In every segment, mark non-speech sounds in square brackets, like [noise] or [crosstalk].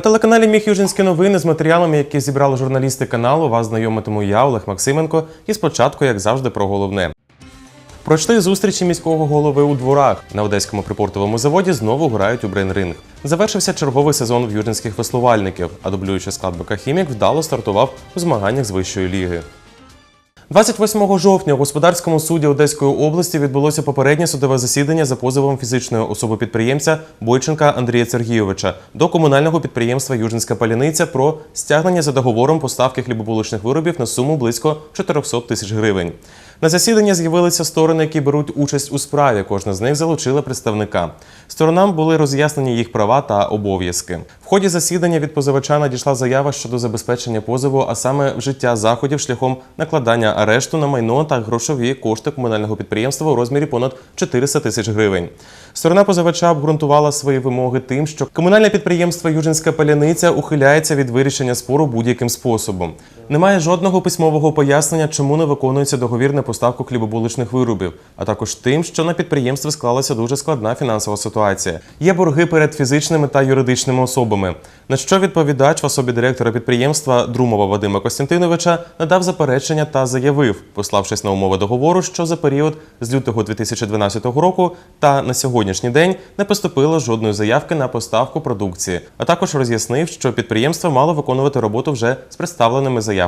На телеканалі Міг Южинські новини з матеріалами, які зібрали журналісти каналу, вас знайомитиму я, Олег Максименко, і спочатку, як завжди, про головне. Пройшли зустрічі міського голови у дворах. На одеському припортовому заводі знову грають у брейн-ринг. Завершився черговий сезон в южинських веслувальників, а дублюючий склад БК «Хімік» вдало стартував у змаганнях з вищої ліги. 28 жовтня у господарському суді Одеської області відбулося попереднє судове засідання за позовом фізичної особи підприємця Бойченка Андрія Сергійовича до комунального підприємства Южинська паляниця про стягнення за договором поставки хлібобулочних виробів на суму близько 400 тисяч гривень. На засідання з'явилися сторони, які беруть участь у справі. Кожна з них залучила представника. Сторонам були роз'яснені їх права та обов'язки. В ході засідання від позивача надійшла заява щодо забезпечення позову, а саме вжиття заходів шляхом накладання арешту на майно та грошові кошти комунального підприємства у розмірі понад 400 тисяч гривень. Сторона позивача обґрунтувала свої вимоги тим, що комунальне підприємство Южинська паляниця ухиляється від вирішення спору будь-яким способом. Немає жодного письмового пояснення, чому не виконується договір на поставку хлібобулочних виробів, а також тим, що на підприємстві склалася дуже складна фінансова ситуація. Є борги перед фізичними та юридичними особами. На що відповідач в особі директора підприємства Друмова Вадима Костянтиновича надав заперечення та заявив, пославшись на умови договору, що за період з лютого 2012 року та на сьогоднішній день не поступило жодної заявки на поставку продукції, а також роз'яснив, що підприємство мало виконувати роботу вже з представленими заявками.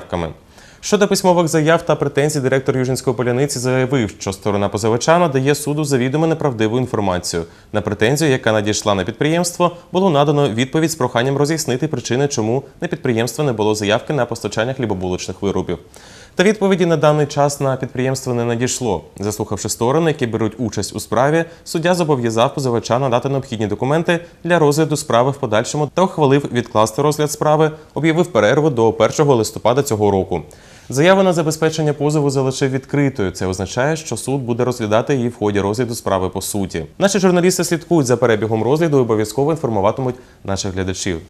Щодо письмових заяв та претензій, директор Южинської поляниці заявив, що сторона позивача надає суду завідомо неправдиву інформацію. На претензію, яка надійшла на підприємство, було надано відповідь з проханням роз'яснити причини, чому на підприємство не було заявки на постачання хлібобулочних виробів. Та відповіді на даний час на підприємство не надійшло. Заслухавши сторони, які беруть участь у справі, суддя зобов'язав позивача надати необхідні документи для розгляду справи в подальшому та ухвалив відкласти розгляд справи, об'явив перерву до 1 листопада цього року. Заяву на забезпечення позову залишив відкритою. Це означає, що суд буде розглядати її в ході розгляду справи по суті. Наші журналісти слідкують за перебігом розгляду і обов'язково інформуватимуть наших глядачів.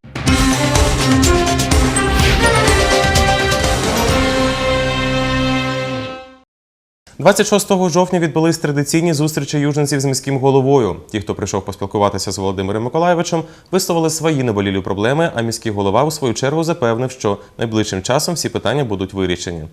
26 жовтня відбулись традиційні зустрічі южненців з міським головою. Ті, хто прийшов поспілкуватися з Володимиром Миколаєвичем, висловили свої неболілі проблеми. А міський голова у свою чергу запевнив, що найближчим часом всі питання будуть вирішені.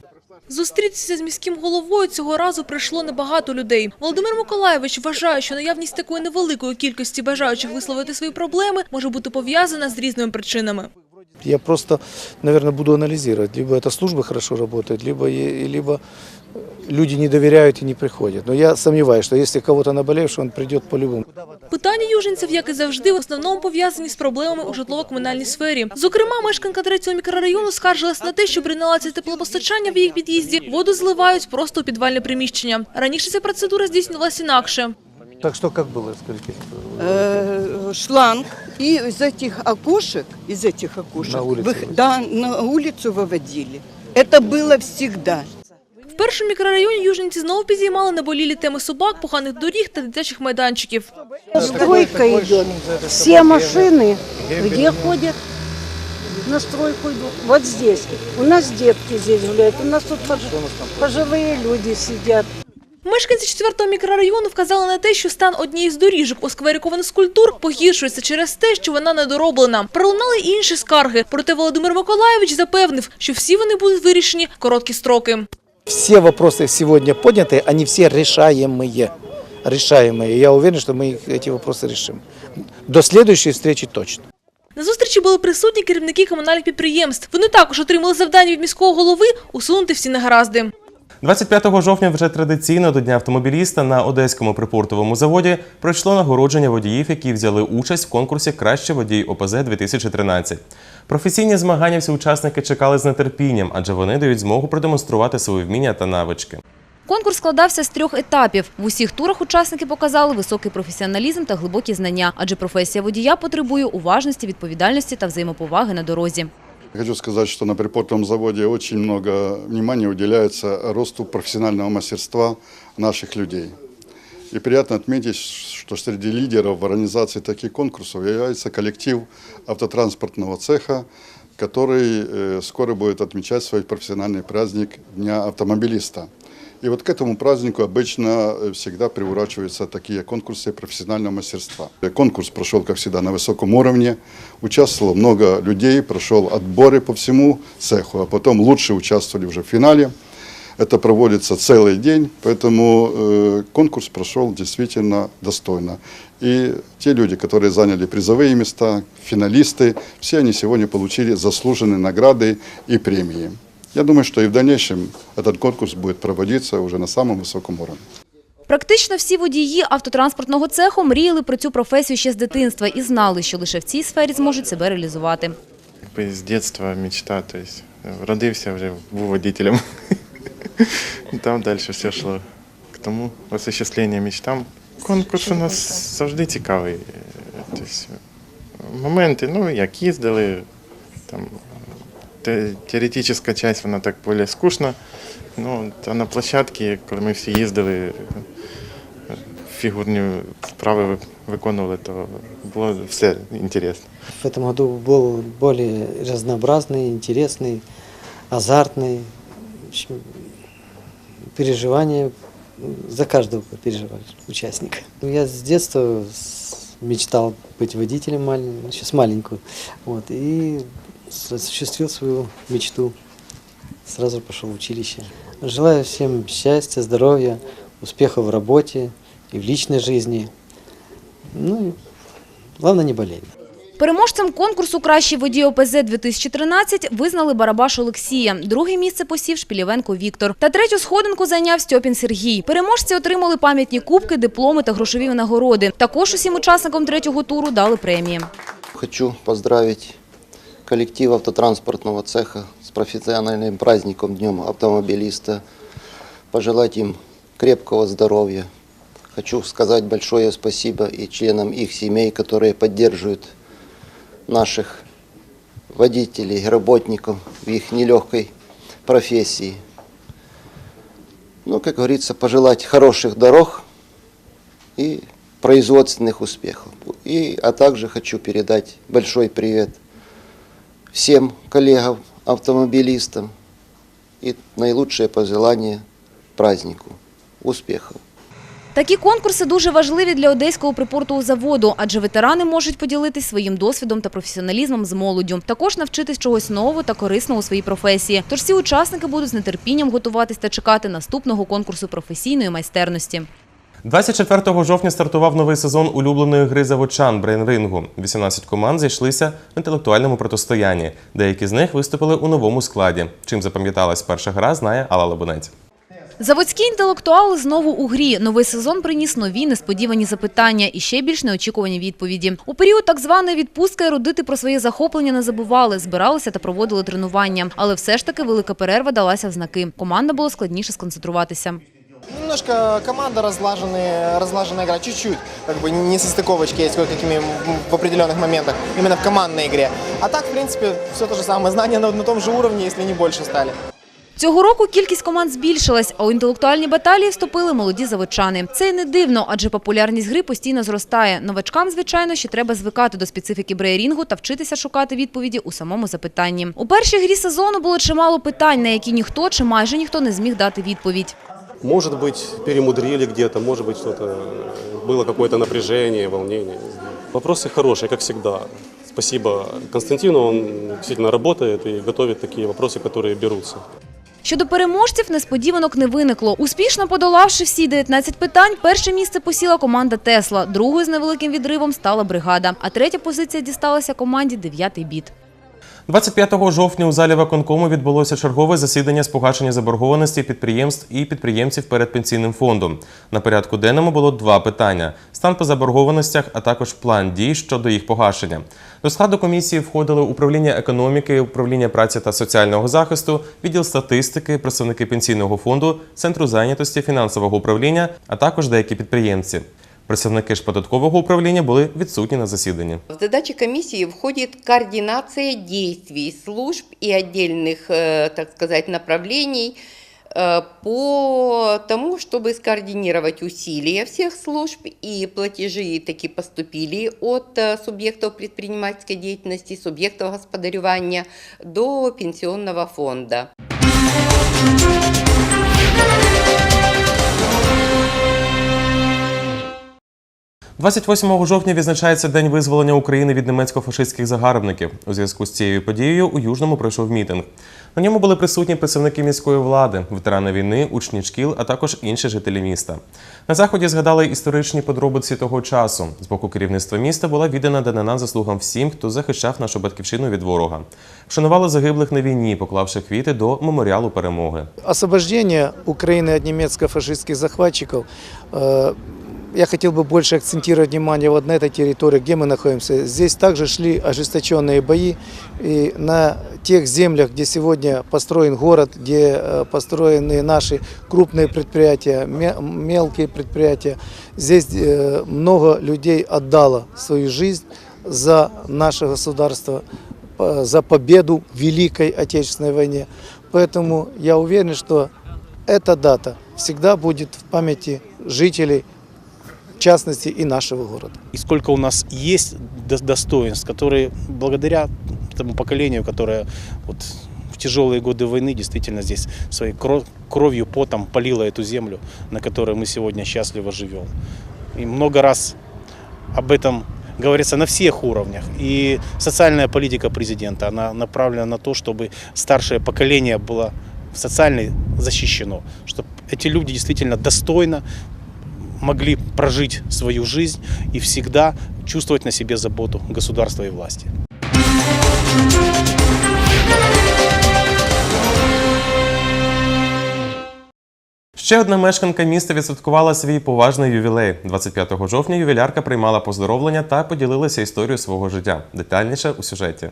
Зустрітися з міським головою цього разу прийшло небагато людей. Володимир Миколаєвич вважає, що наявність такої невеликої кількості бажаючих висловити свої проблеми може бути пов'язана з різними причинами. Я просто, наверное, буду анализировать. Либо эта служба хорошо работает, либо, е- либо люди не доверяют и не приходят. Но я сомневаюсь, что если кого-то наболевший, он придет по-любому. Питання южинців, як і завжди, в основному пов'язані з проблемами у житлово-комунальній сфері. Зокрема, мешканка третього мікрорайону скаржилась на те, що при наладці теплопостачання в їх під'їзді воду зливають просто у підвальне приміщення. Раніше ця процедура здійснювалася інакше. Так что как было, скажите? э, шланг, и из этих окошек, из этих окошек, На улицу вых- да, на улицу выводили. Это было всегда. Першому мікрорайоні южниці знову підіймали наболілі теми собак, поганих доріг та дитячих майданчиків. Стройка идет. Все машины где ходят? На стройку идут. Вот здесь. У нас детки здесь гуляют. У нас тут пож- пожилые люди сидят. Мешканці четвертого мікрорайону вказали на те, що стан однієї з доріжок у сквері кованих скульптур погіршується через те, що вона недороблена. Пролунали інші скарги. Проте Володимир Миколаєвич запевнив, що всі вони будуть вирішені в короткі строки. Все вопросы сегодня подняты, они все решаемые. Решаемые. Я уверен, что мы их, эти вопросы решим. До следующей встречи точно. На зустрічі були присутні керівники комунальних підприємств. Вони також отримали завдання від міського голови усунути всі негаразди. 25 жовтня вже традиційно до Дня автомобіліста на Одеському припортовому заводі пройшло нагородження водіїв, які взяли участь в конкурсі Кращий водій ОПЗ 2013. Професійні змагання всі учасники чекали з нетерпінням, адже вони дають змогу продемонструвати свої вміння та навички. Конкурс складався з трьох етапів. В усіх турах учасники показали високий професіоналізм та глибокі знання, адже професія водія потребує уважності, відповідальності та взаємоповаги на дорозі. Хочу сказать, что на припортовом заводе очень много внимания уделяется росту профессионального мастерства наших людей. И приятно отметить, что среди лидеров в организации таких конкурсов является коллектив автотранспортного цеха, который э, скоро будет отмечать свой профессиональный праздник Дня автомобилиста. И вот к этому празднику обычно э, всегда приурачиваются такие конкурсы профессионального мастерства. Конкурс прошел, как всегда, на высоком уровне. Участвовало много людей, прошел отборы по всему цеху, а потом лучшие участвовали уже в финале. Это проводится целый день, поэтому э, конкурс прошел действительно достойно. И те люди, которые заняли призовые места, финалисты, все они сегодня получили заслуженные награды и премии. Я думаю, что и в дальнейшем этот конкурс будет проводиться уже на самом высоком уровне. Практично всі водії автотранспортного цеху мріяли про цю професію ще з дитинства і знали, що лише в цій сфері зможуть себе реалізувати. Якби з дитинства мечта, то есть е, родився вже був водителем. [laughs] Там далі все йшло к тому осуществлению мечтам. Конкурс у нас завжди цікавий. Е, Тобто, моменти, ну, як їздили, там, те- теоретична частина вона так більш скучна. Ну, та на площадці, коли ми всі їздили, е, фігурні вправи ви- виконували, то було все інтересно. В этом году был более разнообразный, интересный, азартный. В общем, переживания за каждого переживали участника. Я с детства с- мечтал быть водителем малень- еще с маленькую. Вот, и с- осуществил свою мечту. Сразу пошел в училище. Желаю всем счастья, здоровья, успехов в работе и в личной жизни. Ну и главное не болеть. Переможцем конкурсу «Кращий водій ОПЗ-2013» визнали Барабаш Олексія. Друге місце посів Шпілєвенко Віктор. Та третю сходинку зайняв Стьопін Сергій. Переможці отримали пам'ятні кубки, дипломи та грошові нагороди. Також усім учасникам третього туру дали премії. Хочу поздравить коллектив автотранспортного цеха с профессиональным праздником Днем автомобилиста, пожелать им крепкого здоровья. Хочу сказать большое спасибо и членам их семей, которые поддерживают наших водителей, работников в их нелегкой профессии. Ну, как говорится, пожелать хороших дорог и производственных успехов. И, а также хочу передать большой привет всем коллегам, автомобилистам и наилучшие пожелания празднику. Успехов! Такі конкурси дуже важливі для одеського припортового заводу, адже ветерани можуть поділитись своїм досвідом та професіоналізмом з молоддю. Також навчитись чогось нового та корисного у своїй професії. Тож всі учасники будуть з нетерпінням готуватись та чекати наступного конкурсу професійної майстерності. 24 жовтня стартував новий сезон улюбленої гри заводчан брейнрингу. 18 команд зійшлися в інтелектуальному протистоянні. Деякі з них виступили у новому складі. Чим запам'яталась перша гра, знає Алла Лабунець. Заводські інтелектуали знову у грі. Новий сезон приніс нові несподівані запитання і ще більш неочікувані відповіді. У період так званої відпустки ерудити про свої захоплення не забували, збиралися та проводили тренування. Але все ж таки велика перерва далася в знаки. Команда було складніше сконцентруватися. Немножко команда разлаженная, разлаженная игра, чуть-чуть, как бы не состыковочки есть кое-какими в определенных моментах, именно в командной игре. А так, в принципе, все то же самое, знания на, на том же уровне, если не больше стали. Цього року кількість команд збільшилась, а у інтелектуальні баталії вступили молоді заводчани. Це й не дивно, адже популярність гри постійно зростає. Новачкам, звичайно, ще треба звикати до специфіки брейрінгу та вчитися шукати відповіді у самому запитанні. У першій грі сезону було чимало питань, на які ніхто чи майже ніхто не зміг дати відповідь. Может быть, перемудрили где-то, может быть, что-то э, было какое-то напряжение, волнение. Вопросы хорошие, как всегда. Спасибо Константину, он действительно работает и готовит такие вопросы, которые берутся. Щодо переможців, несподіванок не виникло. Успішно подолавши всі 19 питань, перше місце посіла команда Тесла, другою з невеликим відривом стала бригада, а третя позиція дісталася команді «Дев'ятий біт». 25 жовтня у залі виконкому відбулося чергове засідання з погашення заборгованості підприємств і підприємців перед пенсійним фондом. На порядку денному було два питання: стан по заборгованостях, а також план дій щодо їх погашення. До складу комісії входили управління економіки, управління праці та соціального захисту, відділ статистики, представники пенсійного фонду, центру зайнятості, фінансового управління, а також деякі підприємці. Представники ж податкового управління були відсутні на засіданні. В задачи комиссии входит координация действий служб и отдельных, э, так сказать, направлений э, по тому, чтобы скоординировать усилия всех служб и платежи таки поступили от э, субъектов предпринимательской деятельности, субъектов господарювання до пенсионного фонда. 28 жовтня відзначається День визволення України від німецько-фашистських загарбників. У зв'язку з цією подією у Южному пройшов мітинг. На ньому були присутні представники міської влади, ветерани війни, учні шкіл, а також інші жителі міста. На заході згадали історичні подробиці того часу. З боку керівництва міста була віддана данина заслугам всім, хто захищав нашу батьківщину від ворога. Вшанували загиблих на війні, поклавши квіти до меморіалу перемоги. Освобождение Украины от немецко-фашистских захватчиков э, я хотел бы больше акцентировать внимание вот на этой территории, где мы находимся. Здесь также шли ожесточенные бои. И на тех землях, где сегодня построен город, где э, построены наши крупные предприятия, ме- мелкие предприятия, здесь э, много людей отдало свою жизнь за наше государство, за победу в Великой Отечественной войне. Поэтому я уверен, что эта дата всегда будет в памяти жителей, в частности и нашего города. и сколько у нас есть до- достоинств, которые благодаря тому поколению, которое вот в тяжелые годы войны действительно здесь своей кро- кровью, потом полило эту землю, на которой мы сегодня счастливо живем. И много раз об этом говорится на всех уровнях. И социальная политика президента, она направлена на то, чтобы старшее поколение было социально защищено, чтобы эти люди действительно достойно могли прожить свою жизнь и всегда чувствовать на себе заботу государства и власти. Ще одна мешканка міста відсвяткувала свій поважний ювілей. 25 жовтня ювілярка приймала поздоровлення та поділилася історією свого життя. Детальніше у сюжеті.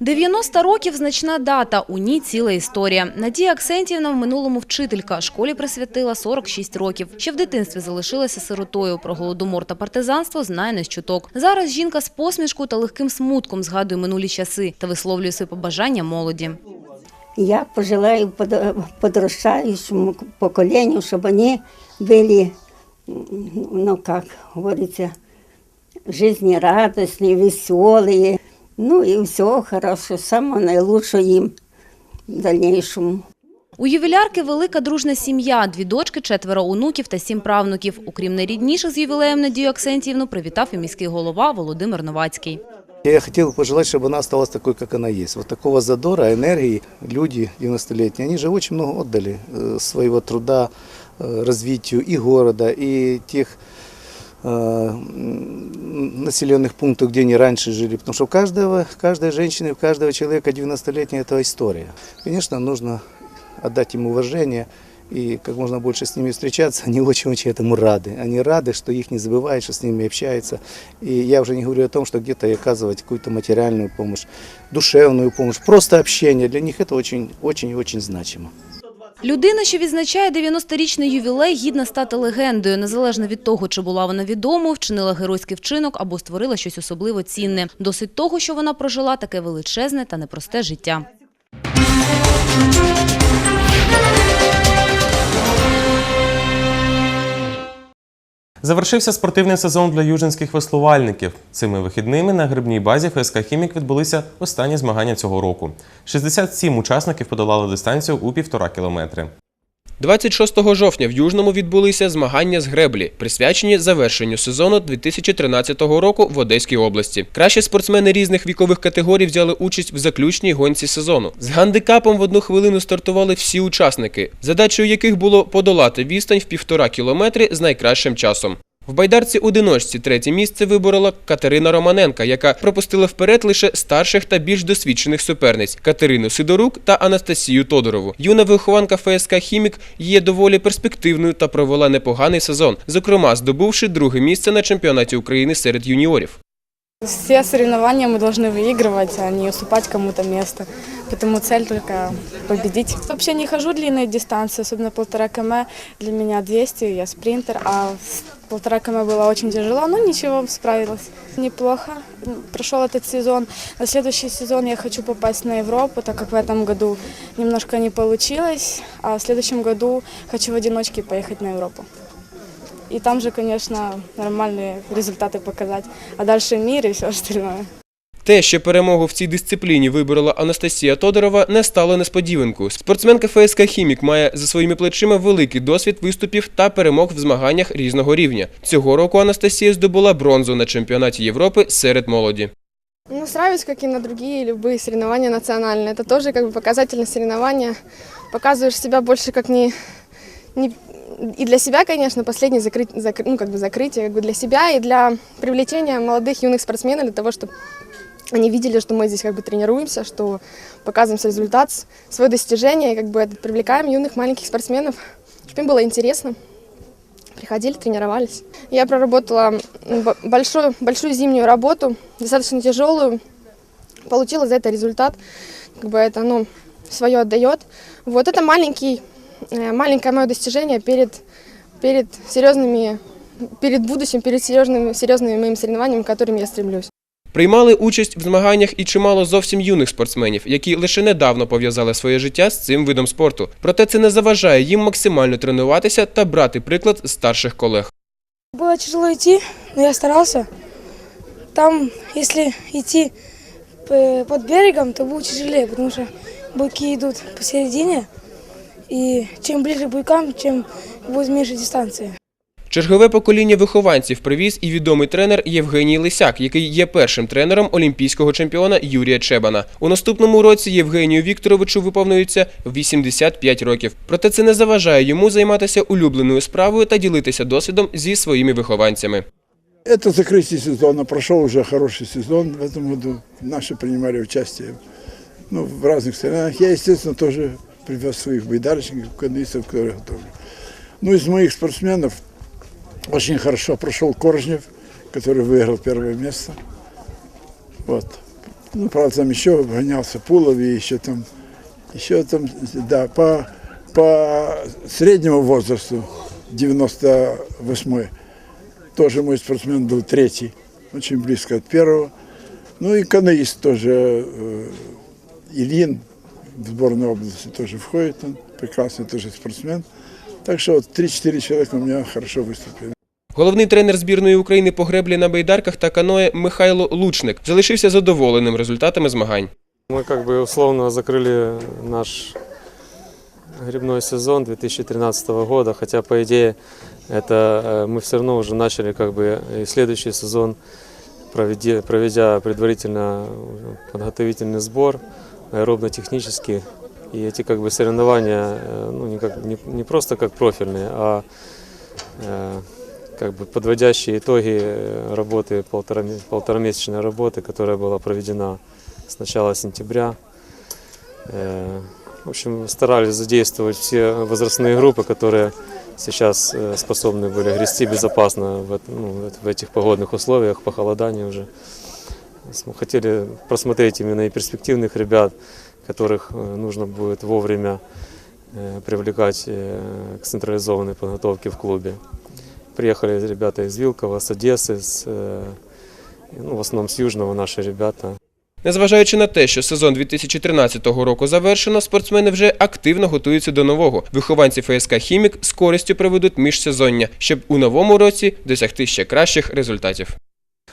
90 років – значна дата, у ній ціла історія. Надія Аксентівна в минулому вчителька, школі присвятила 46 років. Ще в дитинстві залишилася сиротою. Про голодомор та партизанство знає не з чуток. Зараз жінка з посмішкою та легким смутком згадує минулі часи та висловлює свої побажання молоді. Я пожелаю под- подрастающему поколению, чтобы они были, м, ну, как говорится, жизнерадостные, веселые. Ну и всего хорошего, самого наилучшего им в дальнейшему. У ювілярки велика дружна сім'я, дві дочки, четверо онуків та сім правнуків. Окрім найрідніших з ювілеєм Надію Аксентівну, привітав і міський голова Володимир Новацький. Я хотел пожелать, чтобы она осталась такой, как она есть. Вот такого задора, энергии люди 90-летние, они же очень много отдали э, своего труда э, развитию и города, и тех э, м, населенных пунктов, где они раньше жили. Потому что у каждого, каждой женщины, у каждого человека 90-летняя это история. Конечно, нужно отдать им уважение и как можно больше с ними встречаться. Они очень-очень этому рады. Они рады, что их не забывают, что с ними общаются. И я уже не говорю о том, что где-то и оказывать какую-то материальную помощь, душевную помощь, просто общение. Для них это очень, очень и очень значимо. Людина, що відзначає 90-річний ювілей, гідна стати легендою, незалежно від того, чи була вона відома, вчинила геройський вчинок або створила щось особливо цінне. Досить того, що вона прожила таке величезне та непросте життя. Завершився спортивний сезон для южинських веслувальників. Цими вихідними на грибній базі ФСК Хімік відбулися останні змагання цього року. 67 учасників подолали дистанцію у півтора кілометри. 26 жовтня в Южному відбулися змагання з греблі, присвячені завершенню сезону 2013 року в Одеській області. Кращі спортсмени різних вікових категорій взяли участь в заключній гонці сезону. З гандикапом в одну хвилину стартували всі учасники, задачею яких було подолати відстань в півтора кілометри з найкращим часом. В байдарці одиночці третє місце виборола Катерина Романенка, яка пропустила вперед лише старших та більш досвідчених суперниць Катерину Сидорук та Анастасію Тодорову. Юна вихованка ФСК Хімік є доволі перспективною та провела непоганий сезон, зокрема здобувши друге місце на чемпіонаті України серед юніорів. Все соревнования мы должны выигрывать, а не уступать кому-то место. Поэтому цель только победить. Вообще не хожу длинные дистанции, особенно полтора км. Для меня 200, я спринтер, а с полтора км было очень тяжело, но ничего, справилась. Неплохо. Прошел этот сезон. На следующий сезон я хочу попасть на Европу, так как в этом году немножко не получилось. А в следующем году хочу в одиночке поехать на Европу. И там же, конечно, нормальные результаты показать. А дальше мир и все остальное. Те, що перемогу в цій дисципліні виборола Анастасія Тодорова, не стало несподіванкою. Спортсменка ФСК Хімік має за своїми плечима великий досвід виступів та перемог в змаганнях різного рівня. Цього року Анастасія здобула бронзу на чемпіонаті Європи серед молоді. Настраиваюсь, как и на другие любые соревнования национальные. Это тоже как бы показательное соревнование. Показываешь себя больше как не, не и для себя, конечно, последнее закрыть, закры- ну, как бы закрытие как бы для себя и для привлечения молодых юных спортсменов для того, чтобы они видели, что мы здесь как бы тренируемся, что показываем результат, свое достижение, и как бы привлекаем юных маленьких спортсменов, чтобы им было интересно. Приходили, тренировались. Я проработала б- большую, большую зимнюю работу, достаточно тяжелую. Получила за это результат. Как бы это, ну, свое отдает. Вот это маленький, маленькое мое достижение перед, перед серьезными, перед будущим, перед серьезными, серьезными моими соревнованиями, к которым я стремлюсь. Приймали участь в змаганнях і чимало зовсім юних спортсменів, які лише недавно пов'язали своє життя з цим видом спорту. Проте це не заважає їм максимально тренуватися та брати приклад з старших колег. Было тяжело идти, но я старался. Там, если идти п- под берегом, то будет тяжелее, потому что буйки идут посередине, и чем ближе к буйкам, тем будет меньше дистанция. Чергове покоління вихованців привіз і відомий тренер Євгеній Лисяк, який є першим тренером олімпійського чемпіона Юрія Чебана. У наступному році Євгенію Вікторовичу виповнюється 85 років. Проте це не заважає йому займатися улюбленою справою та ділитися досвідом зі своїми вихованцями. Это закрытие сезона. Прошел уже хороший сезон в этом году. Наши принимали участие ну, в разных соревнованиях. Я, естественно, тоже Привез своих байдарочников, каноистов, которые готовлю. Ну, из моих спортсменов очень хорошо прошел Коржнев, который выиграл первое место. Вот. Ну, правда, там еще гонялся Пулов и еще там, еще там, да, по, по среднему возрасту, 98 тоже мой спортсмен был третий, очень близко от первого. Ну и каноист тоже, э, Ильин, сборную области тоже входит, он прекрасный тоже спортсмен. Так что вот 3-4 человека у меня хорошо выступили. Головний тренер збірної України по греблі на байдарках та каное Михайло Лучник залишився задоволеним результатами змагань. Мы как бы условно закрыли наш грибной сезон 2013 года, хотя по идее это э, мы все равно уже начали как бы и следующий сезон, проведя, проведя предварительно э, подготовительный сбор аэробно-технический. И эти как бы соревнования э, ну, не, как, не, не просто как профильные, а э, как бы подводящие итоги э, работы, полтора, ме- полуторамесячной работы, которая была проведена с начала сентября. Э, В общем, старались задействовать все возрастные группы, которые сейчас э, способны были грести безопасно в, эт- ну, в этих погодных условиях, похолодания уже. С- мы Хотели просмотреть именно и перспективных ребят, которых э, нужно будет вовремя э, привлекать э, к централизованной подготовке в клубе. Приехали ребята из Вилкова, с Одессы, с, э, ну, в основном с Южного наши ребята. Незважаючи на те, що сезон 2013 року завершено, спортсмени вже активно готуються до нового. Вихованці ФСК Хімік з користю проведуть міжсезоння, щоб у новому році досягти ще кращих результатів.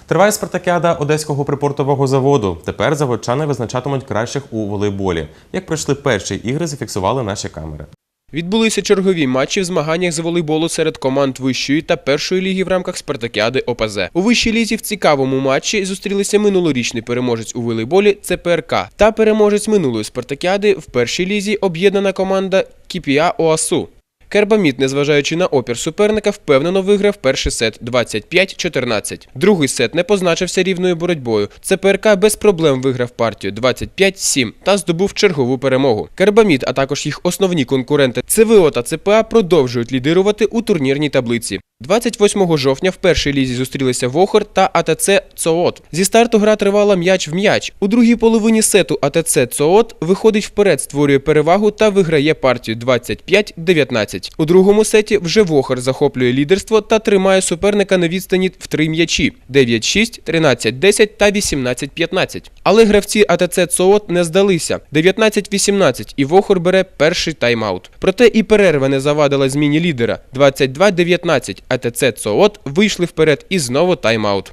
Триває спартакіада одеського припортового заводу. Тепер заводчани визначатимуть кращих у волейболі. Як пройшли перші ігри, зафіксували наші камери. Відбулися чергові матчі в змаганнях з волейболу серед команд вищої та першої ліги в рамках спартакіади ОПЗ. У вищій лізі в цікавому матчі зустрілися минулорічний переможець у волейболі ЦПРК та переможець минулої спартакіади в першій лізі об'єднана команда Кіпіа ОАСУ. Кербаміт, незважаючи на опір суперника, впевнено виграв перший сет 25-14. Другий сет не позначився рівною боротьбою. ЦПРК без проблем виграв партію 25-7 та здобув чергову перемогу. Кербаміт, а також їх основні конкуренти ЦВО та ЦПА продовжують лідирувати у турнірній таблиці. 28 жовтня в першій лізі зустрілися Вохор та АТЦ Цоот. Зі старту гра тривала м'яч в м'яч. У другій половині сету АТЦ Цоот виходить вперед, створює перевагу та виграє партію 25-19. У другому сеті вже Вохор захоплює лідерство та тримає суперника на відстані в три м'ячі 9-6, 13-10 та 18-15. Але гравці АТЦ Цоот не здалися 19-18 і Вохор бере перший тайм-аут. Проте і перерва не завадила зміні лідера 22-19. АТЦ Цоот вийшли вперед і знову тайм-аут.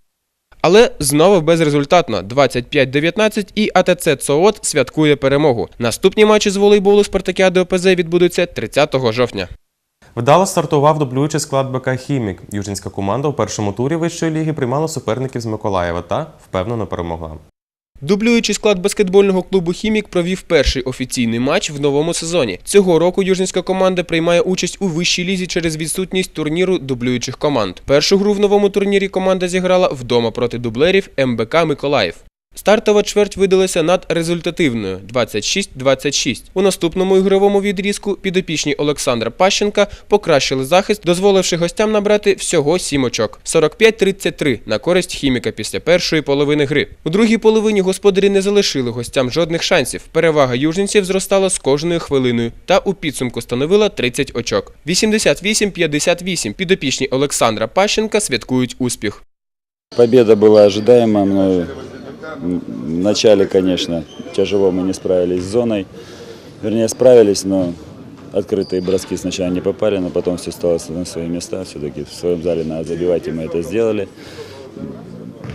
Але знову безрезультатно 25-19 і АТЦ ЦООТ святкує перемогу. Наступні матчі з волейболу Спартакіади ОПЗ відбудуться 30 жовтня. Вдало стартував дублюючий склад БК Хімік. Южинська команда у першому турі вищої ліги приймала суперників з Миколаєва та впевнено перемогла. Дублюючий склад баскетбольного клубу Хімік провів перший офіційний матч в новому сезоні. Цього року южницька команда приймає участь у вищій лізі через відсутність турніру дублюючих команд. Першу гру в новому турнірі команда зіграла вдома проти дублерів МБК Миколаїв. Стартова чверть видалася надрезультативною 26-26. У наступному ігровому відрізку підопічні Олександра Пащенка покращили захист, дозволивши гостям набрати всього 7 очок 45-33 на користь хіміка після першої половини гри. У другій половині господарі не залишили гостям жодних шансів. Перевага южненців зростала з кожною хвилиною та у підсумку становила 30 очок. 88-58 підопічні Олександра Пащенка святкують успіх. Победа была ожидаема мною. В начале, конечно, тяжело мы не справились с зоной. Вернее, справились, но открытые броски сначала не попали, но потом все стало на свои места. Все-таки в своем зале надо забивать, и мы это сделали.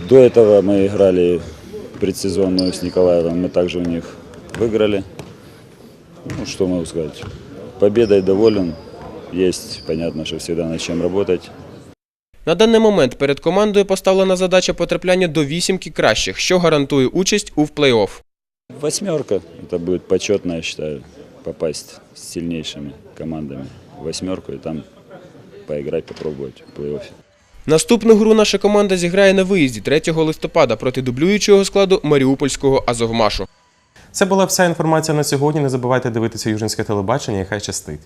До этого мы играли предсезонную с Николаевым, мы также у них выиграли. Ну, что могу сказать. Победой доволен. Есть, понятно, что всегда над чем работать. На даний момент перед командою поставлена задача потрапляння до вісімки кращих, що гарантує участь у плей-офф. Восьмерка. Это будет почетно, я считаю, попасть с сильнейшими командами в восьмерку и там поиграть, попробовать в плей-оффе. Наступну гру наша команда зіграє на виїзді 3 листопада проти дублюючого складу Маріупольського Азовмашу. Це була вся інформація на сьогодні. Не забувайте дивитися южинське телебачення і хай щастить.